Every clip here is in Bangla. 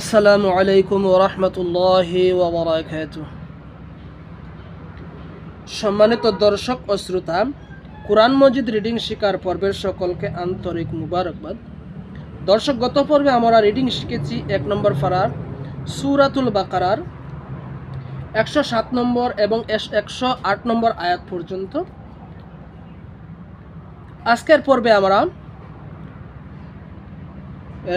আসসালামু আলাইকুম ওরহমতুল্লাহ সম্মানিত দর্শক ও শ্রোতা, কোরআন মজিদ রিডিং শিকার পর্বের সকলকে আন্তরিক মুবারকবাদ। দর্শক, গত পর্বে আমরা রিডিং শিখেছি এক নম্বর ফারার, সুরাতুল বাকারার, একশো সাত নম্বর এবং একশো আট নম্বর আয়াত পর্যন্ত। আজকের পর্বে আমরা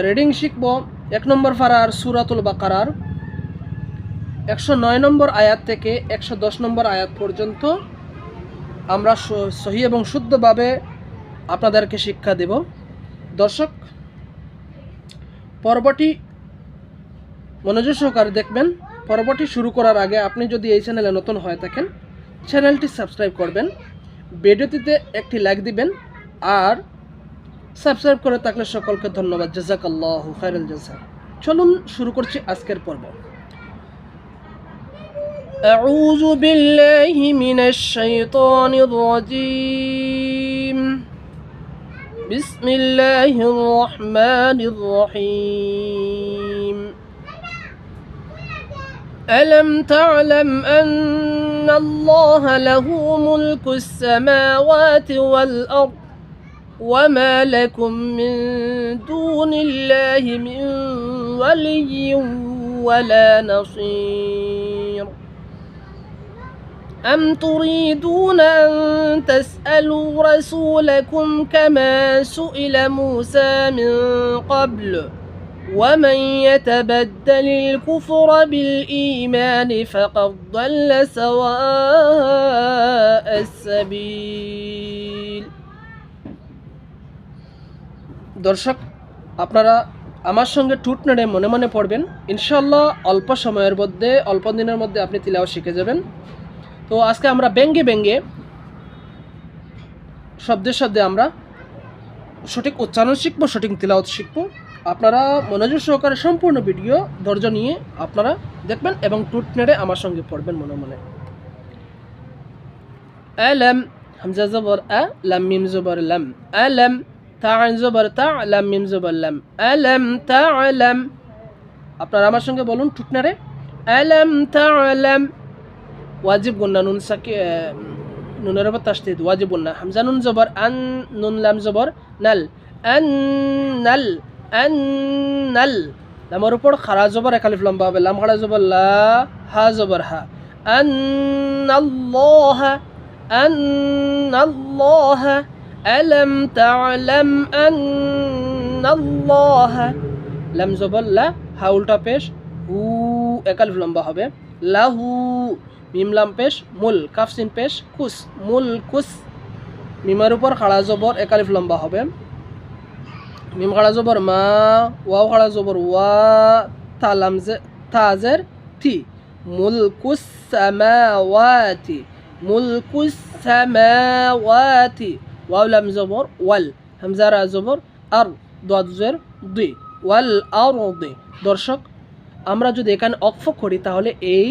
রিডিং শিখব এক নম্বর ফারার সুরাতুল বাকারার একশো নয় নম্বর আয়াত থেকে একশো দশ নম্বর আয়াত পর্যন্ত আমরা সহি এবং শুদ্ধভাবে আপনাদেরকে শিক্ষা দেব। দর্শক, পর্বটি মনোযোগ সহকারে দেখবেন। পর্বটি শুরু করার আগে আপনি যদি এই চ্যানেলে নতুন হয়ে থাকেন, চ্যানেলটি সাবস্ক্রাইব করবেন, ভিডিওটিতে একটি লাইক দিবেন, আর সাবস্ক্রাইব করে থাকলে সকলকে ধন্যবাদ জাজাকাল্লাহ খায়রুল জাজা চলুন শুরু করছি আজকের পর্ব أعوذ بالله من الشيطان الرجيم بسم الله الرحمن الرحيم ألم تعلم أن الله له ملك السماوات والأرض وما لكم من دون الله من ولي ولا نصير أم تريدون أن تسألوا رسولكم كما سئل موسى من قبل ومن يتبدل الكفر بالإيمان فقد ضل سواء السبيل দর্শক, আপনারা আমার সঙ্গে টুট নেড়ে মনে মনে পড়বেন। ইনশাল্লাহ অল্প সময়ের মধ্যে, অল্প দিনের মধ্যে আপনি তিলাও শিখে যাবেন। তো আজকে আমরা ব্যঙ্গে ব্যঙ্গে শব্দে শব্দে আমরা সঠিক উচ্চারণ শিখব, সঠিক তিলাওয়াত শিখব। আপনারা মনোযোগ সহকারে সম্পূর্ণ ভিডিও ধৈর্য নিয়ে আপনারা দেখবেন এবং টুট নেড়ে আমার সঙ্গে পড়বেন মনে মনে। আলম হামজা জবর লাম, মিম জবর, লাম আলম তা আইন জবর তা লাম মিম জবর লাম। আলম তা আলম। আপনারা আমার সঙ্গে বলুন টুট নেড়ে আলম তা আলম। ওয়াজিব গুন্না নুন সাকি নুনের উপর তাসদিদ ওয়াজিব গুন্না হামজা নুন জবর, আন নুন লাম জবর, নাল। আন নাল আন নাল। লামের উপর খারা জবর একালিফ লম্বা হবে। লাম খাড়া জবর, লা, হা জবর, হা। আন আল্লাহ আন আল্লাহ। ألم تعلم أن الله লাম জবর লা হা উল্টা পেশ হু একালিফ লম্বা হবে লাহু মিম লাম পেশ মুল কাফ সিন পেশ কুস মুল কুস মিমের উপর খাড়া জবর একালিফ লম্বা হবে মিম খাড়া জবর মা ওয়াও খাড়া জবর ওয়া তা লাম জে তাজের থি মুলকুস সামাওয়াতি মুলকুস সামাওয়াতি ওয়াও লাম জবর ওয়াল হামজা রা জবর আর দাদ দুই ওয়াল আর দর্শক আমরা যদি এখানে অক্ফ করি, তাহলে এই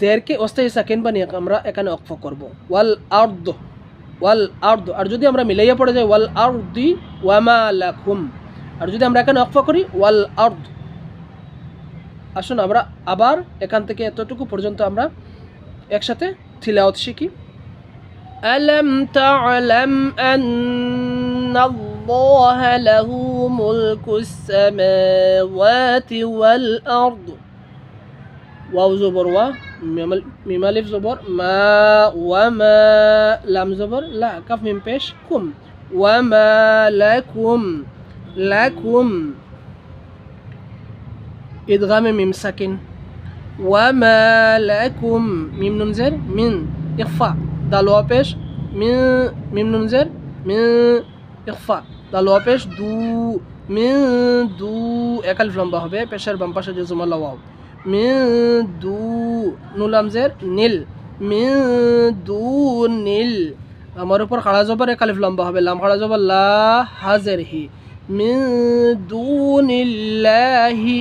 জেরকে অস্থায়ী সাকেন বানিয়ে আমরা এখানে অক্ফ করব। ওয়াল আর্দ ওয়াল আর্দ আর যদি আমরা মিলাইয়া পড়ে যাই, ওয়াল আর্দি ওয়ামা লাকুম। আর যদি আমরা এখানে অক্ফ করি, ওয়াল আর্দ আসুন আমরা আবার এখান থেকে এতটুকু পর্যন্ত আমরা একসাথে থিলাওত শিখি। ألم تعلم أن الله له ملك السماوات والأرض؟ واو زبر و ميم ألف زبر. ما وما لام زبر. لا كف من بيش. كم. وما لكم. لكم. إدغام ميم ساكن. وما لكم. ميم ننزر من إخفاء. দালোয়া পেশ মিন মিম নুনজের মিন ইখফা দালোয়া পেশ দু মিন দু একাল লম্বা হবে পেশের বাম পাশে যে জুমাল্লা ওয়াও মিন দু নুলামজের নীল মিন দু নীল আমার উপর খাড়া জবর একালিফ লম্বা হবে লাম খাড়া জবর লা হাজের হি মিন দু নিল্লাহি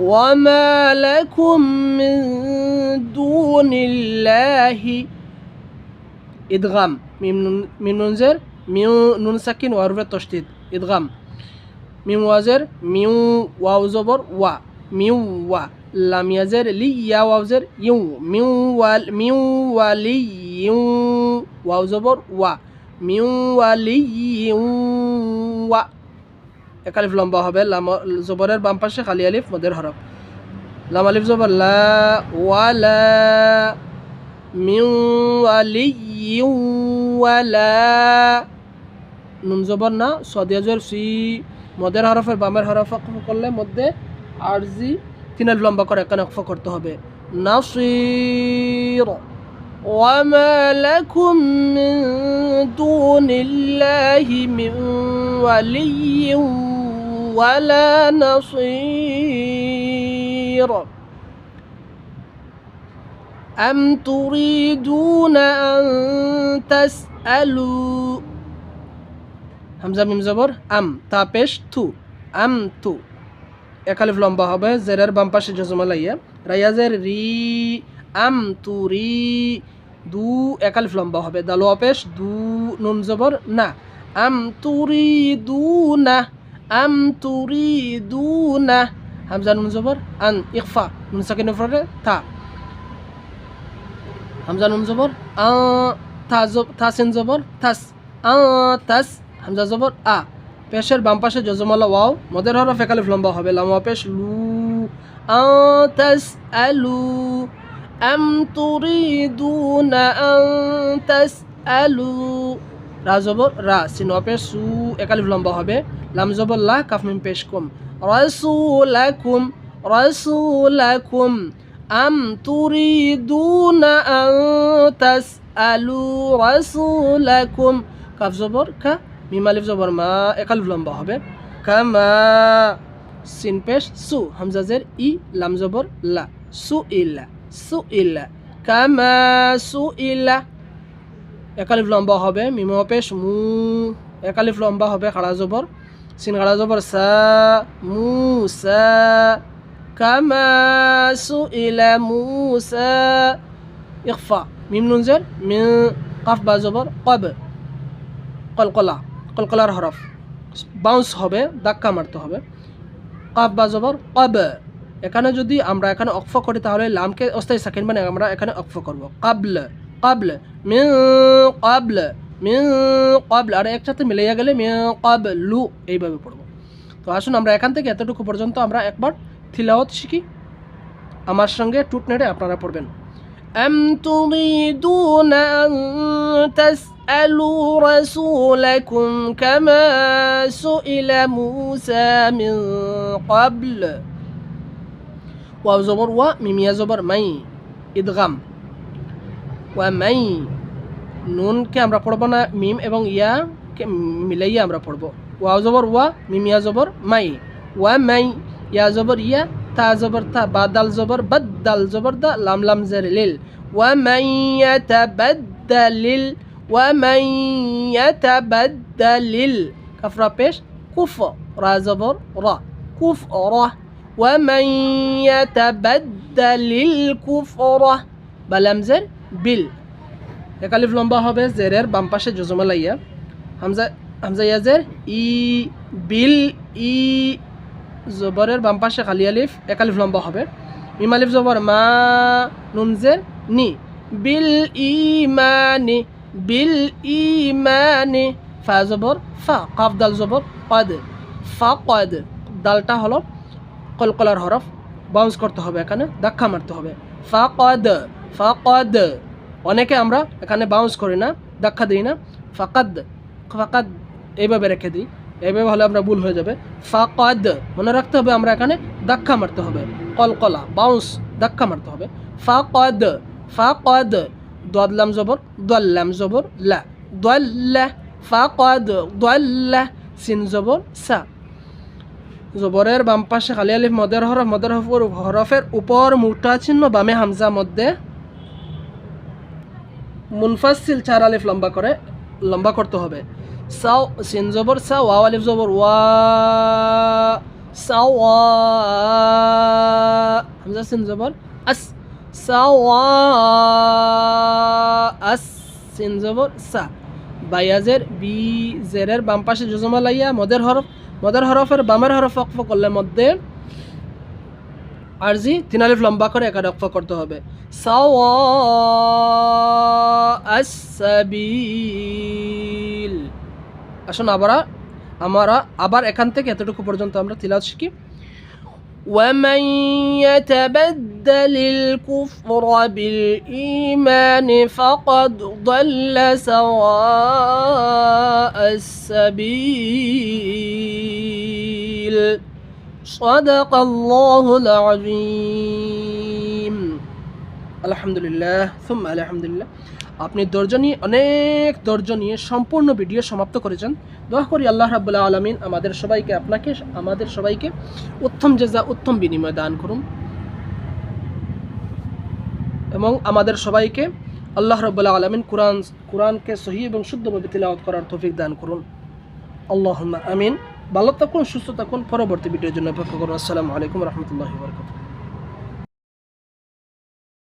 وما لكم من دون الله ইদগাম মিম নুন নুনজের মিউ নুন সাকিন ওয়ারুফের তসদিদ ইদগাম মিম ওয়াজের মিউ ওয়াও জবর ওয়া মিউ ওয়া লামিয়াজের লি ইয়া ওয়াজের ইউ মিউ ওয়াল মিউ ওয়ালি ইউ ওয়াও জবর ওয়া মিউ ওয়ালি ইউ ওয়া এক আলিফ লম্বা হবে লাম জবরের বাম পাশে খালি আলিফ মদের হরফ লাম আলিফ জবর লা ওয়ালা মিউ ওয়ালি ইউ ওয়ালা নুন জবর না সদিয়াজের সি মদের হরফের বামের হরফ অক্ফ করলে মধ্যে আরজি তিন আলিফ লম্বা করে এখানে অক্ফ করতে হবে নাসির وما لكم من دون الله من ولي ولا نصير أم تريدون أن تسألوا হামজা মিম জবর আম তা পেশ থু আম তু একালিফ লম্বা হবে জেরের বাম পাশে জজমা লাইয়া রাইয়াজের রি আম তু রি দু একালিফ লম্বা হবে দালো পেশ দু নুন জবর না আম তুরি দু না আম তুরি দু না হামজা নুন জবর আন ইকফা নুন সাকিন ফরে থা হামজা নুন জবর আ থা জবর থাস আ তাস হামজা জবর আ পেশের বাম পাশে জজমালা ওয়াও মদের হরফ একালিফ লম্বা হবে লামা পেশ লু আ আলু আম তুরিদুনা আন তাস আলু রা জবর রা সিন পেশ সু একালিফ লম্বা হবে লাম জবর লা কাফ মিম পেশ কম রাসূলাকুম রাসূলাকুম আম তুরিদুনা আন তাসআলু রাসূলাকুম কাফ জবর কা মিম আলিফ জবর মা একালিফ লম্বা হবে কামা সিন পেশ সু হামজাজের ই লাম জবর লা সু ইল্লা সু ইল্লা কামা সু ইল্লা একালিফ লম্বা হবে মিম পেশ মু একালিফ লম্বা হবে খাড়া জবর সিন খাড়া জবর সা মু সা কামা সু ইলা মুসা ইকফা মিম নুনজের মিন কাফ বা জবর কব কলকলা কলকলার হরফ বাউন্স হবে. ধাক্কা মারতে হবে. কাব বা এখানে যদি আমরা এখানে অক্ফ করি তাহলে লামকে অস্থায়ী সেকেন্ড মানে আমরা এখানে অক্ফ করব। কাবল কাবল মিন কাবল মিন কাবল আর একসাথে মিলাইয়া গেলে মিন কাবলু এইভাবে পড়ব। তো আসুন আমরা এখান থেকে এতটুকু পর্যন্ত আমরা একবার থিলাওয়াত শিখি আমার সঙ্গে টুট নেড়ে আপনারা পড়বেন أم تريدون أن تسألوا رسولكم كما سئل موسى من قبل واو زبر و ميم يا زبر مي إدغام ومي নুনকে আমরা পড়বো না মিম এবং ইয়াকে মিলাইয়া আমরা পড়বো ওয়াও জবর ওয়া মিম ইয়া জবর মাই ওয়া মাই ইয়া জবর ইয়া তা জবর তা বা দাল জবর বাদ দাল জবর দা লাম লাম জের লিল ওয়া মাই ইয়াতাবাদ্দালিল ওয়া মাই ইয়াতাবাদ্দালিল কাফরা পেশ কুফ রা জবর রা কুফ রা ওয়া মাই ইয়াতাবাদ্দালিল কুফরা বা লাম জের বিল একালিফ লম্বা হবে জেরের বাম পাশে জজমা লাইয়া হামজা হামজা ইয়াজের ই বিল ই জবরের বাম পাশে খালি আলিফ একালিফ লম্বা হবে। মিম আলিফ জবর, মা নুনজের নি। বিল ইমানি বিল ইমানি ফা জবর, ফা, কাফ দাল জবর, কদ। ফা, কদ। দালটা হলো কলকলার হরফ। বাউন্স করতে হবে এখানে, ধাক্কা মারতে হবে। ফা, কদ ফা, কদ। অনেকে আমরা এখানে বাউন্স করি না, ধাক্কা দিই না। ফাকাদ ফাকাদ এইভাবে রেখে দিই। এইভাবে হলে আমরা ভুল হয়ে যাবে। ফাকাদ, মনে রাখতে হবে আমরা এখানে ধাক্কা মারতে হবে। কলকলা বাউন্স ধাক্কা মারতে হবে। ফাকাদ ফাকাদ দোয়াদলাম জবর, দোয়াল্লাম জবর, লা, দোয়াল্লা, ফাকাদ, দোয়াল্লা, সিন জবর, সা। জবরের বাম পাশে খালি আলিফ, মদের হরফ মদের হরফ হরফের উপর মুটা চিহ্ন, বামে হামজা, মধ্যে মুনফাসিল চার আলিফ লম্বা করে, লম্বা করতে হবে। সাও, সিন জবর সা ওয়াও আলিফ জবর, ওয়া সাওয়া হামজা সিন জবর, আস সাওয়া আস, সিন জবর, সা। বায়াজের বি জেরের বাম পাশে জজমা লাইয়া, মদের হরফ, মদের হরফের বামের হরফ অক্ফ করলে মধ্যে আরজি তিন আলিফ লম্বা করে একা অক্ফ করতে হবে। সাওয়া আস-সাবিল আসুন আবার আমরা আবার এখান থেকে এতটুকু পর্যন্ত আমরা তিলাওয়াত শিখি ومن يتبدل الكفر بالإيمان فقد ضل سواء السبيل صدق الله العظيم الحمد لله ثم الحمد لله আপনি ধৈর্য নিয়ে, অনেক ধৈর্য নিয়ে সম্পূর্ণ ভিডিও সমাপ্ত করেছেন। দোয়া করি আল্লাহ রাবুল্লাহ আলমিন আমাদের সবাইকে আপনাকে, আমাদের সবাইকে উত্তম জেজা, উত্তম বিনিময় দান করুন। এবং আমাদের সবাইকে আল্লাহ রব্বুল্লাহ আলমিন কোরআন, কোরআনকে সহি এবং শুদ্ধভাবে তিলাওয়াত করার তৌফিক দান করুন। আল্লাহ আমিন। ভালো থাকুন, সুস্থ থাকুন। পরবর্তী ভিডিওর জন্য অপেক্ষা করুন। আসসালামু আলাইকুম রহমতুল্লাহ